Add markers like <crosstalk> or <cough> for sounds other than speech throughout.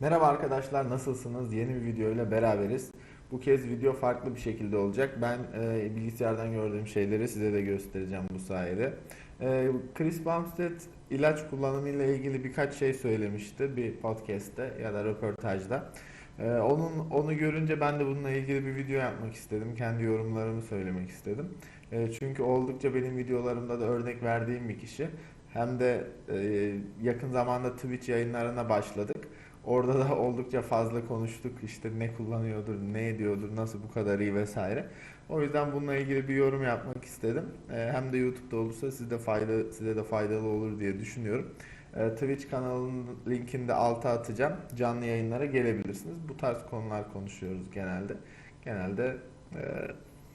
Merhaba arkadaşlar nasılsınız? Yeni bir video ile beraberiz. Bu kez video farklı bir şekilde olacak. Ben e, bilgisayardan gördüğüm şeyleri size de göstereceğim bu sayede. E, Chris Bumstead ilaç kullanımı ile ilgili birkaç şey söylemişti bir podcast'te ya da röportajda. E, onun onu görünce ben de bununla ilgili bir video yapmak istedim. Kendi yorumlarımı söylemek istedim. E, çünkü oldukça benim videolarımda da örnek verdiğim bir kişi. Hem de e, yakın zamanda Twitch yayınlarına başladık. Orada da oldukça fazla konuştuk. İşte ne kullanıyordur, ne ediyordur, nasıl bu kadar iyi vesaire. O yüzden bununla ilgili bir yorum yapmak istedim. Ee, hem de YouTube'da olursa size de fayda size de faydalı olur diye düşünüyorum. Ee, Twitch kanalının linkini de alta atacağım. Canlı yayınlara gelebilirsiniz. Bu tarz konular konuşuyoruz genelde. Genelde e,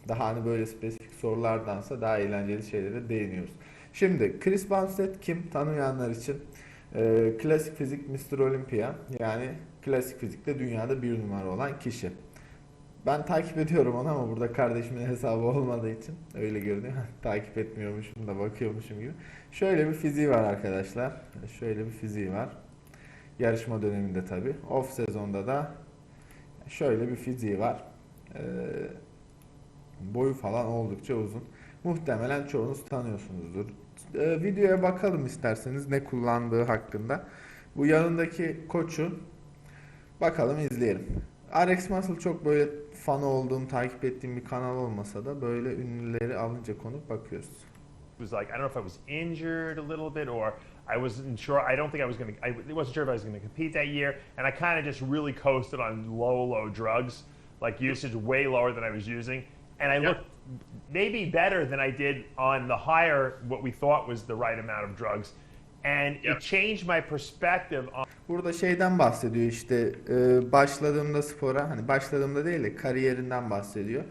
daha hani böyle spesifik sorulardansa daha eğlenceli şeylere değiniyoruz. Şimdi Chris Bumstead kim? Tanımayanlar için ee, klasik fizik Mr. Olympia yani klasik fizikte dünyada bir numara olan kişi. Ben takip ediyorum onu ama burada kardeşimin <laughs> hesabı olmadığı için öyle görünüyor. <laughs> takip etmiyormuşum da bakıyormuşum gibi. Şöyle bir fiziği var arkadaşlar. Şöyle bir fiziği var. Yarışma döneminde tabi. Off sezonda da şöyle bir fiziği var. Ee, boyu falan oldukça uzun. Muhtemelen çoğunuz tanıyorsunuzdur. Ee, videoya bakalım isterseniz ne kullandığı hakkında. Bu yanındaki koçu bakalım izleyelim. RX Muscle çok böyle fanı olduğum, takip ettiğim bir kanal olmasa da böyle ünlüleri alınca konup bakıyoruz. was like I don't know if I was injured a little bit or I wasn't sure. I don't think I was going to. I wasn't sure if I was going to compete that year, and I kind of just really coasted on low, low drugs, like usage way lower than I was using, and I Yep. looked maybe better than I did on the higher what we thought was the right amount of drugs, and Yep. it changed my perspective on. Burada şeyden bahsediyor işte e, başladığımda spora hani başladığımda değil de kariyerinden bahsediyor.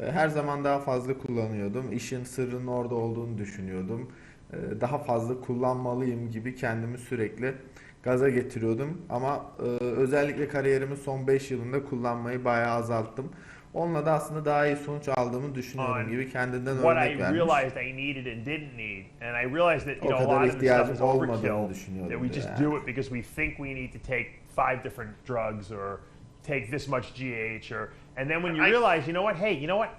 E, Her zaman daha fazla kullanıyordum. İşin sırrının orada olduğunu düşünüyordum. E, Daha fazla kullanmalıyım gibi kendimi sürekli gaza getiriyordum. Ama e, özellikle kariyerimin son 5 yılında kullanmayı bayağı azalttım. Onunla da aslında daha iyi sonuç aldığımı düşünüyorum On gibi kendinden what I realized I needed and didn't need, and I realized that you O know a lot of the stuff ihtiyacım is olmadığını overkill. That we just yani. do it because we think we need to take five different drugs or take this much GH, or and then when you I- realize, you know what, hey, you know what,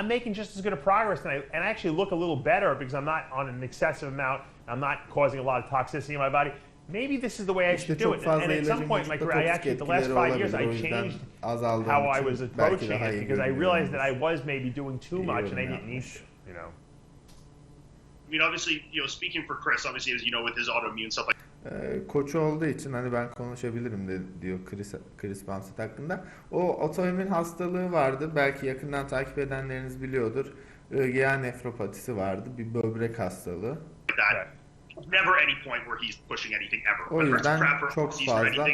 I'm making just as good a progress, and I and I actually look a little better because I'm not on an excessive amount. I'm not causing a lot of toxicity in my body. Maybe this is the way I İşte should do çok it. And at some point in my career, I actually, the last five years, I changed how I was approaching it because I realized that I was maybe doing too much and I didn't need to. You know. I mean, obviously, you know, speaking for Chris, obviously, as you know, with his autoimmune stuff like Ee, koçu olduğu için hani ben konuşabilirim de diyor Chris, Chris Bumstead hakkında. O otoimmün hastalığı vardı. Belki yakından takip edenleriniz biliyordur. ÖGA nefropatisi vardı. Bir böbrek hastalığı. Right. Never any point where he's pushing anything ever. O yüzden or çok fazla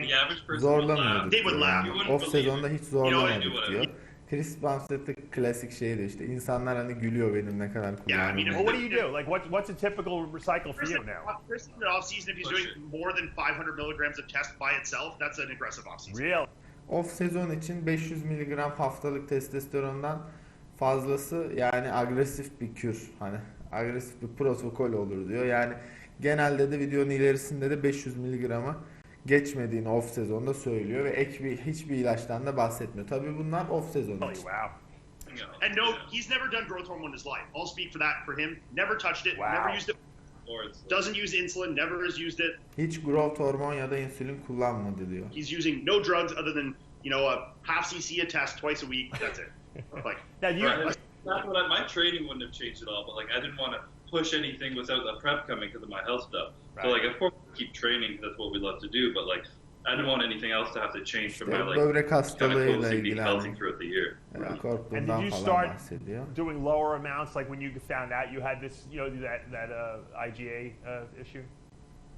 zorlamıyorduk They would laugh. Off sezonda hiç zorlamadık diyor. Chris Bumstead'ın klasik şeydi işte. İnsanlar hani gülüyor benim ne kadar Yeah, I mean, kullandığımı. Well, what do you do? Like, what, what's a typical cycle for you now? Chris in the off season, if he's doing more than 500 milligrams of test by itself, that's an aggressive off season. Really? Off sezon için 500 mg haftalık testosterondan fazlası yani agresif bir kür. Hani agresif bir protokol olur diyor. Yani genelde de videonun ilerisinde de 500 mg'ı geçmediğini off sezonda söylüyor ve ek bir hiçbir ilaçtan da bahsetmiyor. Tabii bunlar off sezon Holy için. wow. Yeah. And no, he's never done growth hormone in his life. I'll speak for that for him. Never touched it, Wow. never used it, doesn't use insulin, never has used it. Hiç growth hormon ya da insülin kullanmadı diyor. He's using no drugs other than, you know, a half cc a test twice a week. That's it. <laughs> Like, Now, you, Right. Not what I, my training wouldn't have changed at all, but like I didn't want to push anything without the prep coming because of my health stuff. Right. So like of course keep training 'cause that's what we love to do, but like I didn't want anything else to have to change from İşte my like böbrek kind of hastalığıyla focusing being healthy hani, throughout the year. e, And did you falan start bahsediyor. doing lower amounts, like when you found out you had this, you know, that that uh, IgA uh, issue?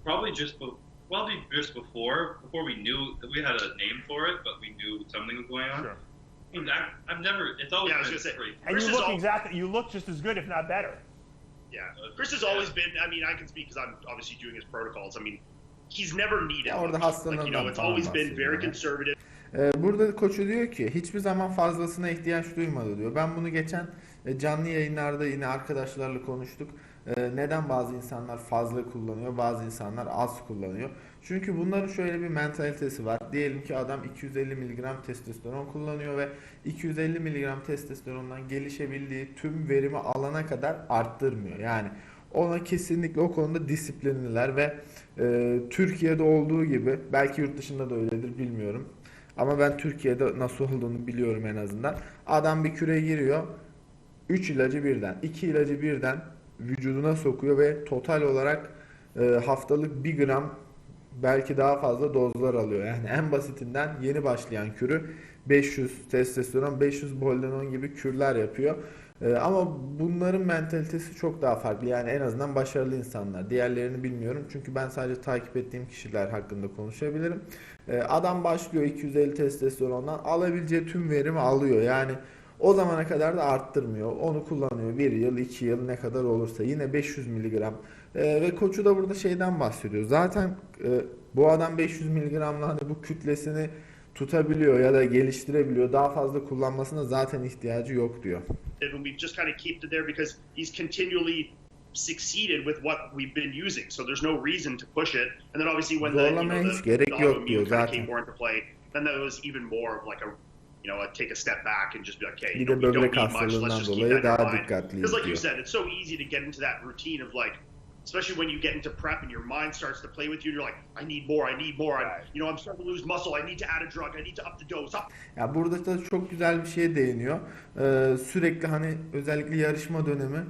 Probably just be- probably just before before we knew that we had a name for it, but we knew something was going on. Sure. I mean, I, I've never. It's always Yeah, I was been gonna say, great. And Chris you look all- exactly, you look just as good, if not better. Yeah. Chris has always been, I mean, I can speak because I'm obviously doing his protocols. I mean, he's never needed Ya orada much. Like, you know, it's always been very conservative. Ee, Burada koçu diyor ki hiçbir zaman fazlasına ihtiyaç duymadı diyor. Ben bunu geçen e, canlı yayınlarda yine arkadaşlarla konuştuk. Ee, Neden bazı insanlar fazla kullanıyor, bazı insanlar az kullanıyor. Çünkü bunların şöyle bir mentalitesi var. Diyelim ki adam 250 mg testosteron kullanıyor ve 250 mg testosterondan gelişebildiği tüm verimi alana kadar arttırmıyor. Yani ona kesinlikle o konuda disiplinliler ve e, Türkiye'de olduğu gibi belki yurt dışında da öyledir bilmiyorum. Ama ben Türkiye'de nasıl olduğunu biliyorum en azından. Adam bir küre giriyor. 3 ilacı birden, 2 ilacı birden vücuduna sokuyor ve total olarak e, haftalık 1 gram belki daha fazla dozlar alıyor. Yani en basitinden yeni başlayan kürü 500 testosteron, 500 boldenon gibi kürler yapıyor. E, ama bunların mentalitesi çok daha farklı. Yani en azından başarılı insanlar. Diğerlerini bilmiyorum. Çünkü ben sadece takip ettiğim kişiler hakkında konuşabilirim. E, adam başlıyor 250 testosterondan alabileceği tüm verimi alıyor. Yani o zamana kadar da arttırmıyor. Onu kullanıyor. Bir yıl, iki yıl ne kadar olursa. Yine 500 miligram. Ee, ve koçu da burada şeyden bahsediyor. Zaten e, bu adam 500 miligramla hani bu kütlesini tutabiliyor ya da geliştirebiliyor. Daha fazla kullanmasına zaten ihtiyacı yok diyor. and we've just kind of kept it there because he's continually succeeded with what we've been using. So there's no reason to push it. And then obviously when the, you know, the, gerek the yok diyor zaten. came more into play, then that was even more of like a you know, a take a step back and just be like, okay, you know, we don't need much. Let's just keep that in mind. Because like you said, it's so easy to get into that routine of like, especially when you get into prep and your mind starts to play with you. You're like, I need more, I need more. I, you know, I'm starting to lose muscle. I need to add a drug. I need to up the dose. Up. Ya burada da çok güzel bir şeye değiniyor. Ee, sürekli hani özellikle yarışma dönemi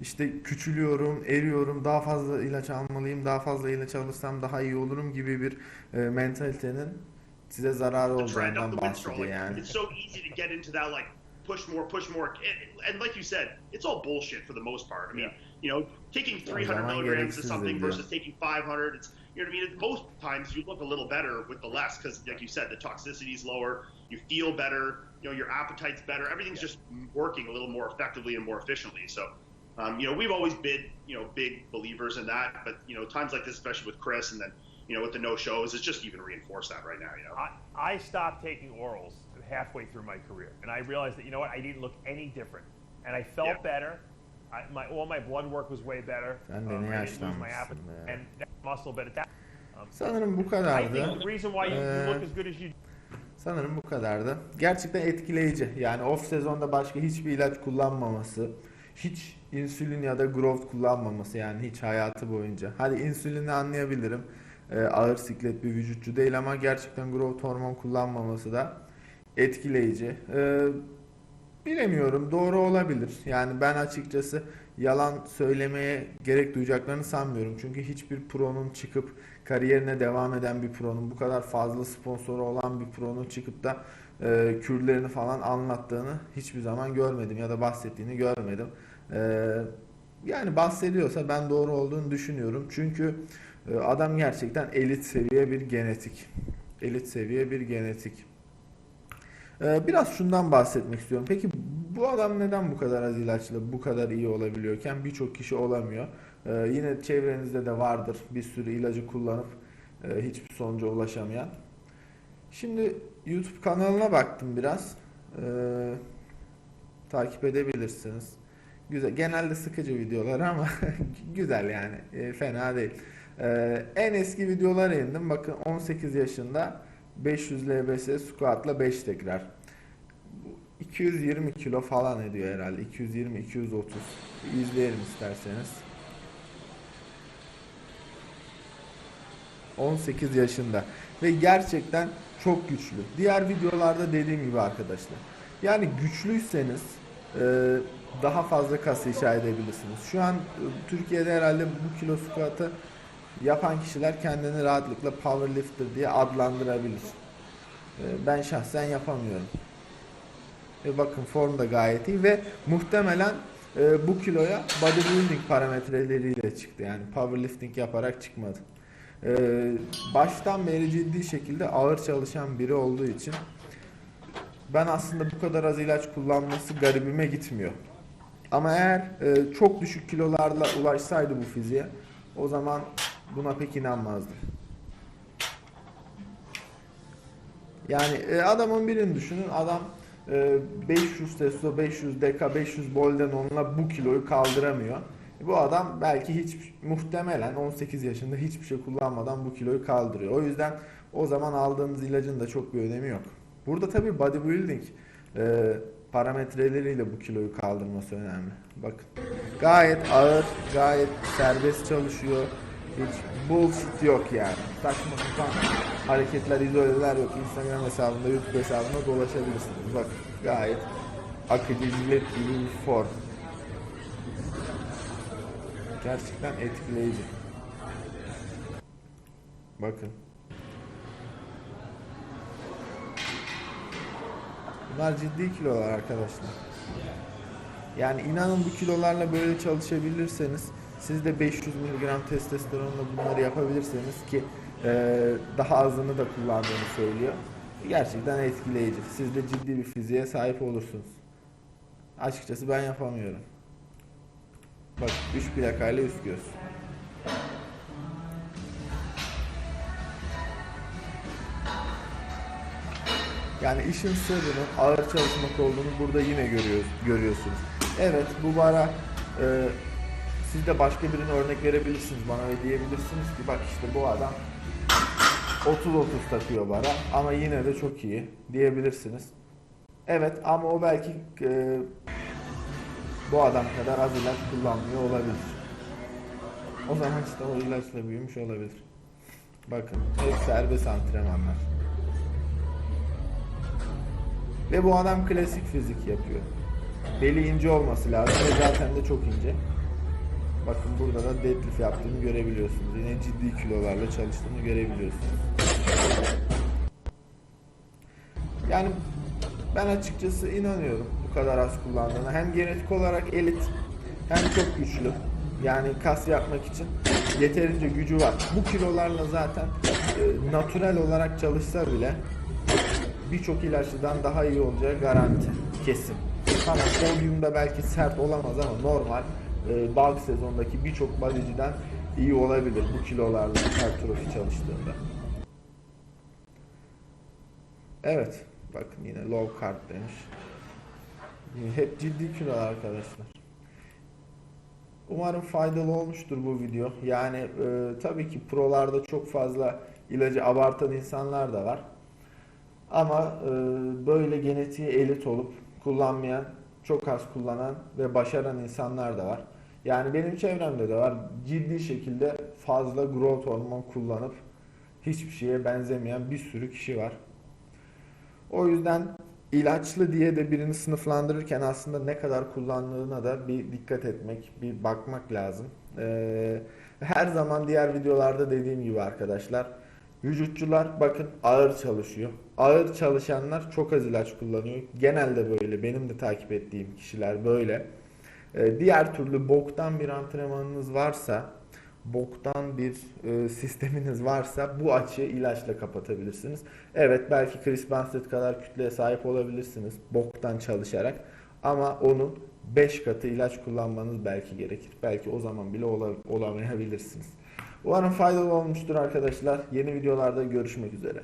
işte küçülüyorum, eriyorum, daha fazla ilaç almalıyım, daha fazla ilaç alırsam daha iyi olurum gibi bir e, mentalitenin size zararı olacağından bahsediyor yani. It's so easy to get into that like push more, push more, and, and like you said, it's all bullshit for the most part. I mean, Yeah. You know, taking 300 zaman milligrams of something diyor. versus taking 500, it's you know what I mean. Most times you look a little better with the less because, like you said, the toxicity is lower. You feel better. You know, your appetite's better. Everything's just working a little more effectively and more efficiently. So. Um, you know, we've always been, you know, big believers in that, but you know, times like this, especially with Chris, and then, you know, with the no shows, it's just even reinforced that right now. You know, I, I stopped taking orals halfway through my career, and I realized that you know what, I didn't look any different, and I felt Yeah. better. I, my all my blood work was way better. Sen de Um, ne I didn't lose my yaşlanmışsın appetite be. and that muscle, but at that, um, Sanırım bu I kadardı. think the reason why you, you Ee, look as good as you Sanırım bu kadardı. Gerçekten etkileyici. Yani off sezonda başka hiçbir ilaç kullanmaması, hiç insülin ya da growth kullanmaması yani hiç hayatı boyunca. Hadi insülini anlayabilirim. Ee, ağır siklet bir vücutçu değil ama gerçekten growth hormon kullanmaması da etkileyici. Ee, bilemiyorum doğru olabilir. Yani ben açıkçası yalan söylemeye gerek duyacaklarını sanmıyorum. Çünkü hiçbir pronun çıkıp kariyerine devam eden bir pronun bu kadar fazla sponsoru olan bir pronun çıkıp da e, kürlerini falan anlattığını hiçbir zaman görmedim ya da bahsettiğini görmedim. E, yani bahsediyorsa ben doğru olduğunu düşünüyorum. Çünkü e, adam gerçekten elit seviye bir genetik. Elit seviye bir genetik. Ee, Biraz şundan bahsetmek istiyorum. Peki bu adam neden bu kadar az ilaçla bu kadar iyi olabiliyorken birçok kişi olamıyor? Ee, yine çevrenizde de vardır bir sürü ilacı kullanıp e, hiçbir sonuca ulaşamayan. Şimdi YouTube kanalına baktım biraz. Ee, takip edebilirsiniz. Güzel. Genelde sıkıcı videolar ama <laughs> güzel yani. E, fena değil. Ee, en eski videolara indim. Bakın 18 yaşında 500 LBS squatla 5 tekrar. Bu 220 kilo falan ediyor herhalde. 220 230. İzleyelim isterseniz. 18 yaşında ve gerçekten çok güçlü. Diğer videolarda dediğim gibi arkadaşlar. Yani güçlüyseniz e, daha fazla kas inşa edebilirsiniz. Şu an e, Türkiye'de herhalde bu kilo squat'ı yapan kişiler kendini rahatlıkla powerlifter diye adlandırabilir. E, Ben şahsen yapamıyorum. Ve bakın form da gayet iyi ve muhtemelen e, bu kiloya bodybuilding parametreleriyle çıktı. Yani powerlifting yaparak çıkmadı. E, baştan beri ciddi şekilde ağır çalışan biri olduğu için ben aslında bu kadar az ilaç kullanması garibime gitmiyor. Ama eğer e, çok düşük kilolarla ulaşsaydı bu fiziğe o zaman buna pek inanmazdım. Yani e, adamın birini düşünün. Adam e, 500 testo, 500 deka, 500 bolden onunla bu kiloyu kaldıramıyor. Bu adam belki hiç muhtemelen 18 yaşında hiçbir şey kullanmadan bu kiloyu kaldırıyor. O yüzden o zaman aldığınız ilacın da çok bir önemi yok. Burada tabii bodybuilding e, parametreleriyle bu kiloyu kaldırması önemli. Bakın. Gayet ağır, gayet serbest çalışıyor. Hiç bullshit yok yani. Saçma sapan hareketler, izoleler yok. Instagram hesabında, YouTube hesabında dolaşabilirsiniz. Bak gayet akıcı, jilet gibi bir form. Gerçekten etkileyici. Bakın. Bunlar ciddi kilolar arkadaşlar. Yani inanın bu kilolarla böyle çalışabilirseniz siz de 500 mg testosteronla bunları yapabilirseniz ki e, daha azını da kullandığını söylüyor. Gerçekten etkileyici. Siz de ciddi bir fiziğe sahip olursunuz. Açıkçası ben yapamıyorum. Bak 3 plakayla üst göz. Yani işin sırrının ağır çalışmak olduğunu burada yine görüyoruz, görüyorsunuz. Evet bu bara e, siz de başka birine örnek verebilirsiniz bana ve diyebilirsiniz ki bak işte bu adam 30-30 takıyor bara ama yine de çok iyi diyebilirsiniz. Evet ama o belki e, bu adam kadar az ilaç kullanmıyor olabilir. O zaman işte o ilaçla büyümüş olabilir. Bakın hep serbest antrenmanlar. Ve bu adam klasik fizik yapıyor. Beli ince olması lazım ve zaten de çok ince. Bakın burada da deadlift yaptığını görebiliyorsunuz. Yine ciddi kilolarla çalıştığını görebiliyorsunuz. Yani ben açıkçası inanıyorum bu kadar az kullandığına. Hem genetik olarak elit hem çok güçlü. Yani kas yapmak için yeterince gücü var. Bu kilolarla zaten e, natürel olarak çalışsa bile birçok ilaçlıdan daha iyi olacağı garanti. Kesin. Tamam podyumda belki sert olamaz ama normal e, bulk sezondaki birçok bodyciden iyi olabilir bu kilolarla hipertrofi çalıştığında. Evet. Bakın yine low carb demiş. Hep ciddi kilolar arkadaşlar. Umarım faydalı olmuştur bu video. Yani e, tabii ki prolarda çok fazla ilacı abartan insanlar da var. Ama e, böyle genetiği elit olup kullanmayan, çok az kullanan ve başaran insanlar da var. Yani benim çevremde de var. Ciddi şekilde fazla growth hormon kullanıp hiçbir şeye benzemeyen bir sürü kişi var. O yüzden ilaçlı diye de birini sınıflandırırken aslında ne kadar kullandığına da bir dikkat etmek, bir bakmak lazım. Ee, her zaman diğer videolarda dediğim gibi arkadaşlar, vücutçular bakın ağır çalışıyor. Ağır çalışanlar çok az ilaç kullanıyor. Genelde böyle. Benim de takip ettiğim kişiler böyle. Ee, diğer türlü boktan bir antrenmanınız varsa, boktan bir e, sisteminiz varsa bu açığı ilaçla kapatabilirsiniz. Evet belki Chris Bumstead kadar kütleye sahip olabilirsiniz boktan çalışarak ama onun 5 katı ilaç kullanmanız belki gerekir. Belki o zaman bile ola- olamayabilirsiniz. Umarım faydalı olmuştur arkadaşlar. Yeni videolarda görüşmek üzere.